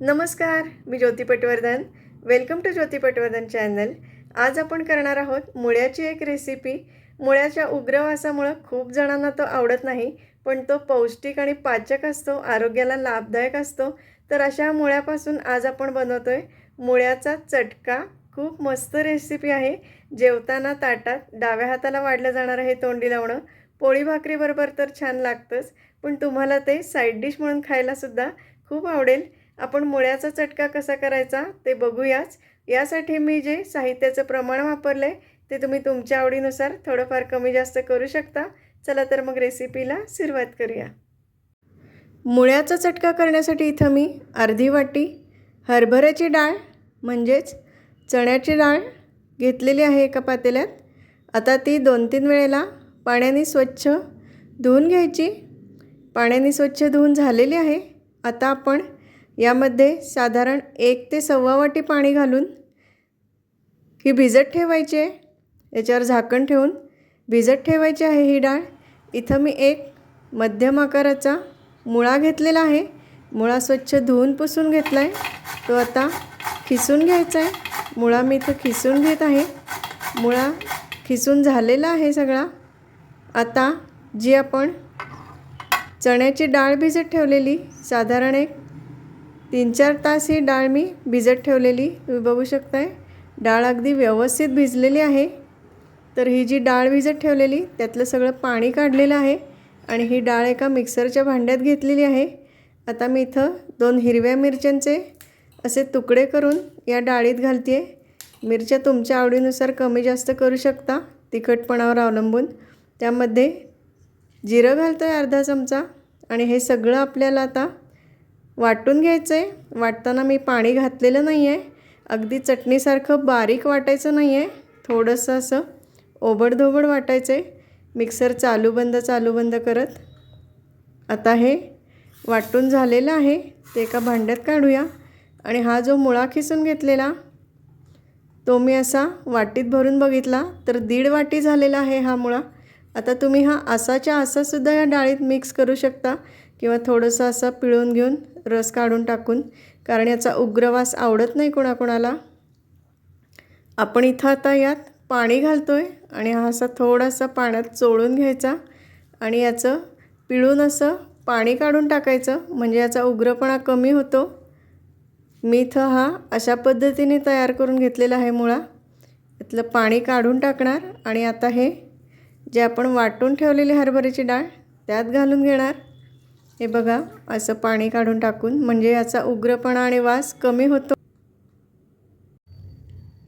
नमस्कार मी Jyoti Patwardhan. Welcome to Jyoti Patwardhan channel आज आपण करणार आहोत मुळ्याची एक रेसिपी मुळ्याच्या उग्रवासामुळं खूप जणांना तो आवडत नाही पण तो पौष्टिक आणि पाचक असतो आरोग्याला लाभदायक असतो. तर अशा मुळ्यापासून आज आपण बनवतो आहे मुळ्याचा चटका. खूप मस्त रेसिपी आहे. जेवताना ताटात डाव्या हाताला वाढलं जाणार आहे तोंडी लावणं. पोळी भाकरीबरोबर तर छान लागतंच पण तुम्हाला ते साईड डिश म्हणून खायलासुद्धा खूप आवडेल. आपण मुळ्याचा चटका कसा करायचा ते बघूयाच. यासाठी मी जे साहित्याचं प्रमाण वापरलं आहे ते तुम्ही तुमच्या आवडीनुसार थोडंफार कमी जास्त करू शकता. चला तर मग रेसिपीला सुरुवात करूया. मुळ्याचा चटका करण्यासाठी इथं मी अर्धी वाटी हरभऱ्याची डाळ म्हणजेच चण्याची डाळ घेतलेली आहे एका पातेल्यात. आता ती दोन तीन वेळेला पाण्याने स्वच्छ धुवून घ्यायची. पाण्याने स्वच्छ धुवून झालेली आहे. आता आपण यामध्ये साधारण एक ते सव्वा वाटी पाणी घालून ही भिजत ठेवायची आहे. याच्यावर झाकण ठेवून भिजत ठेवायची आहे ही डाळ. इथं मी एक मध्यम आकाराचा मुळा घेतलेला आहे. मुळा स्वच्छ धुवून पुसून घेतला आहे तो आता खिसून घ्यायचा आहे. मुळा मी इथं खिसून घेत आहे. मुळा खिसून झालेला आहे सगळा. आता जी आपण चण्याची डाळ भिजत ठेवलेली साधारण एक तीन चार तास ही डाळ मी भिजत ठेवलेली. तुम्ही बघू शकताय डाळ अगदी व्यवस्थित भिजलेली आहे. तर ही जी डाळ भिजत ठेवलेली त्यातलं सगळं पाणी काढलेलं आहे आणि ही डाळ एका मिक्सरच्या भांड्यात घेतलेली आहे. आता मी इथं दोन हिरव्या मिरच्यांचे असे तुकडे करून या डाळीत घालते आहे मिरच्या तुमच्या आवडीनुसार कमी जास्त करू शकता तिखटपणावर अवलंबून. त्यामध्ये जिरं घालतो आहे अर्धा चमचा आणि हे सगळं आपल्याला आता वाटून घ्यायचं आहे वाटताना मी पाणी घातलेलं नाही आहे अगदी चटणीसारखं बारीक वाटायचं नाही आहे थोडंसं असं ओबडधोबड वाटायचं आहे मिक्सर चालू बंद चालू बंद करत. आता हे वाटून झालेलं आहे. ते एका भांड्यात काढूया. आणि हा जो मुळा खिसून घेतलेला तो मी असा वाटीत भरून बघितला तर दीड वाटी झालेला आहे हा मुळा. आता तुम्ही हा असाच्या असासुद्धा या डाळीत मिक्स करू शकता किंवा थोडंसं असं पिळून घेऊन रस काढून टाकून कारण याचा उग्रवास आवडत नाही कोणाकोणाला. आपण इथं आता यात पाणी घालतो आहे आणि हा असा थोडासा पाण्यात चोळून घ्यायचा आणि याचं पिळून असं पाणी काढून टाकायचं म्हणजे याचा उग्रपणा कमी होतो. मी इथं हा अशा पद्धतीने तयार करून घेतलेला आहे मुळा. यातलं पाणी काढून टाकणार आणि आता हे जे आपण वाटून ठेवलेली हरभऱ्याची डाळ त्यात घालून घेणार. हे बघा असं पाणी काढून टाकून म्हणजे याचा उग्रपणा आणि वास कमी होतो.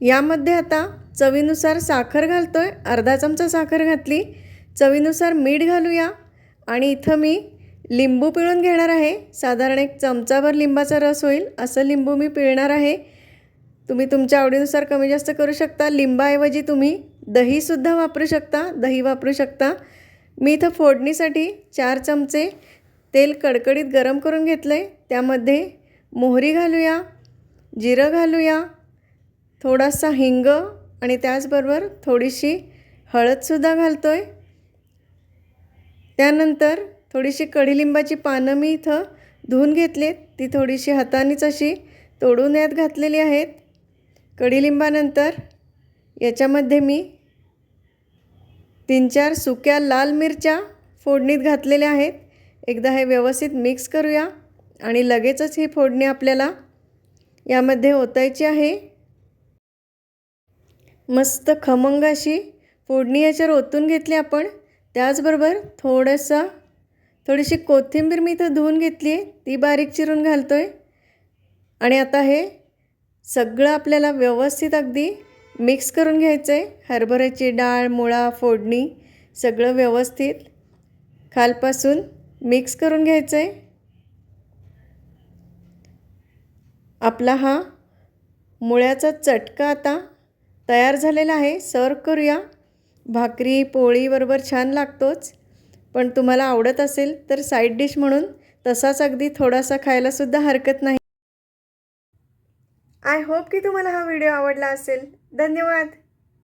यामध्ये आता चवीनुसार साखर घालतो आहे अर्धा चमचा साखर घातली चवीनुसार मीठ घालूया आणि इथं मी लिंबू पिळून घेणार आहे. साधारण एक चमचाभर लिंबाचा रस होईल असं लिंबू मी पिळणार आहे. तुम्ही तुमच्या आवडीनुसार कमी जास्त करू शकता. लिंबाऐवजी तुम्ही दहीसुद्धा वापरू शकता दही वापरू शकता. मी इथं फोडणीसाठी चार चमचे तेल कडकडीत गरम करून घेतलं आहे त्यामध्ये मोहरी घालूया जिरं घालूया थोडासा हिंग आणि त्याचबरोबर थोडीशी हळदसुद्धा घालतो आहे त्यानंतर थोडीशी कढीलिंबाची पानं मी इथं धुवून घेतलीत. ती थोडीशी हातानेच अशी तोडून यात घातलेली आहेत. कढीलिंबानंतर याच्यामध्ये मी तीन चार सुक्या लाल मिरच्या फोडणीत घातलेल्या आहेत. एकदा हे व्यवस्थित मिक्स करूया आणि लगेचच ही फोडणी आपल्याला यामध्ये ओतायची आहे. मस्त खमंग अशी फोडणी याच्यावर ओतून घेतली आपण. त्याचबरोबर थोडंसं थोडीशी कोथिंबीर मी इथं धुवून घेतली आहे. ती बारीक चिरून घालतो आहे आणि आता हे सगळं आपल्याला व्यवस्थित अगदी मिक्स करून घ्यायचं आहे हरभऱ्याची डाळ मुळा फोडणी सगळं व्यवस्थित. खालपासून मिक्स करून घ्यायचं आहे आपला हा मुळ्याचा चटका आता तयार झालेला आहे. सर्व करूया. भाकरी पोळीबरोबर छान लागतोच. पण तुम्हाला आवडत असेल तर साईड डिश म्हणून तसाच अगदी थोडासा खायलासुद्धा हरकत नाही. आय होप की तुम्हाला हा व्हिडिओ आवडला असेल. धन्यवाद.